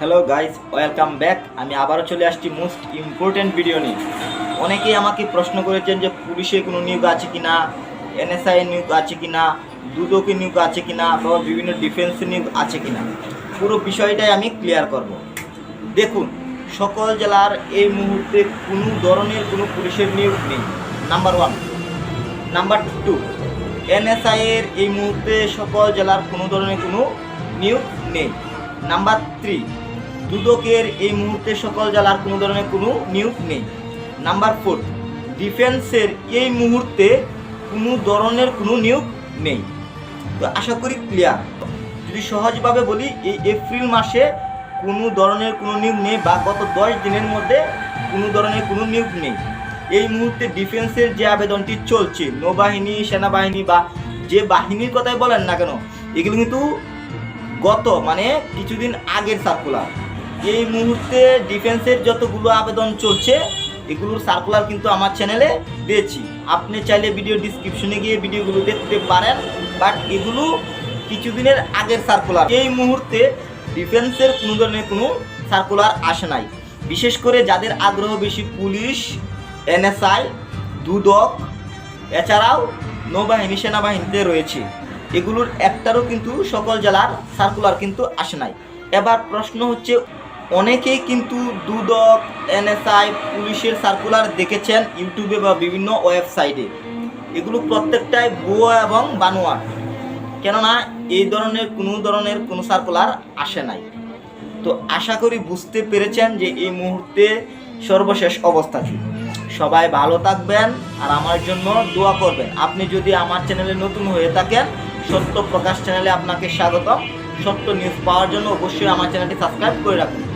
Hello guys welcome back আমি আবারও চলে আসছি মোস্ট ইম্পর্টেন্ট ভিডিও নিয়ে। অনেকেই আমাকে প্রশ্ন করেছেন যে, পুলিশে কোনো নিয়োগ আছে কি না এনএসআই নিয়োগ আছে কি না দুদকে নিয়োগ আছে কি না বা বিভিন্ন ডিফেন্স নিয়োগ আছে কি না পুরো বিষয়টাই আমি ক্লিয়ার করব। দেখুন, সকল জেলার এই মুহূর্তে কোনো ধরনের কোনো পুলিশের নিয়োগ নেই। Number one number two NSI এর এই মুহূর্তে সকল জেলার কোনো ধরনের কোনো নিয়োগ নেই। নাম্বার থ্রি দুদকের এই মুহূর্তে সকল জেলার কোনো ধরনের কোনো নিয়োগ নেই। নাম্বার ফোর ডিফেন্সের এই মুহূর্তে কোনো ধরনের কোনো নিয়োগ নেই। তো আশা করি ক্লিয়ার যদি সহজভাবে বলি, এই এপ্রিল মাসে কোনো ধরনের কোনো নিয়োগ নেই বা গত দশ দিনের মধ্যে কোনো ধরনের কোনো নিয়োগ নেই। এই মুহূর্তে ডিফেন্সের যে আবেদনটি চলছে, নৌবাহিনী, সেনাবাহিনী বা যে বাহিনীর কথাই বলেন না কেন, এগুলো কিন্তু গত মানে কিছুদিন আগের সার্কুলার এই মুহূর্তে ডিফেন্সের যতগুলো আবেদন চলছে, এগুলোর সার্কুলার কিন্তু আমার চ্যানেলে দিয়েছি। আপনি চাইলে ভিডিও ডিসক্রিপশনে গিয়ে ভিডিওগুলো দেখতে পারেন বাট এগুলো কিছুদিনের আগের সার্কুলার এই মুহূর্তে ডিফেন্সের কোনো ধরনের কোনো সার্কুলার আসে নাই। বিশেষ করে যাদের আগ্রহ বেশি পুলিশ এনএসআই দুদক, এছাড়াও নৌবাহিনী, সেনাবাহিনীতে রয়েছে। এগুলোর একটারও কিন্তু সকল জেলার সার্কুলার কিন্তু আসে নাই। এবার প্রশ্ন হচ্ছে অনেকেই কিন্তু দুদক, এনএসআই, পুলিশের সার্কুলার দেখেছেন ইউটিউবে বা বিভিন্ন ওয়েবসাইটে। এগুলো প্রত্যেকটাই ভুয়ো এবং বানোয়া। কেননা এই ধরনের কোনো ধরনের কোনো সার্কুলার আসে নাই। তো আশা করি বুঝতে পেরেছেন যে এই মুহূর্তে সর্বশেষ অবস্থা কি। সবাই ভালো থাকবেন আর আমার জন্য দোয়া করবেন। আপনি যদি আমার চ্যানেলে নতুন হয়ে থাকেন, সত্য প্রকাশ চ্যানেলে আপনাকে স্বাগতম। সত্য নিউজ পাওয়ার জন্য অবশ্যই আমার চ্যানেলটি সাবস্ক্রাইব করে রাখুন।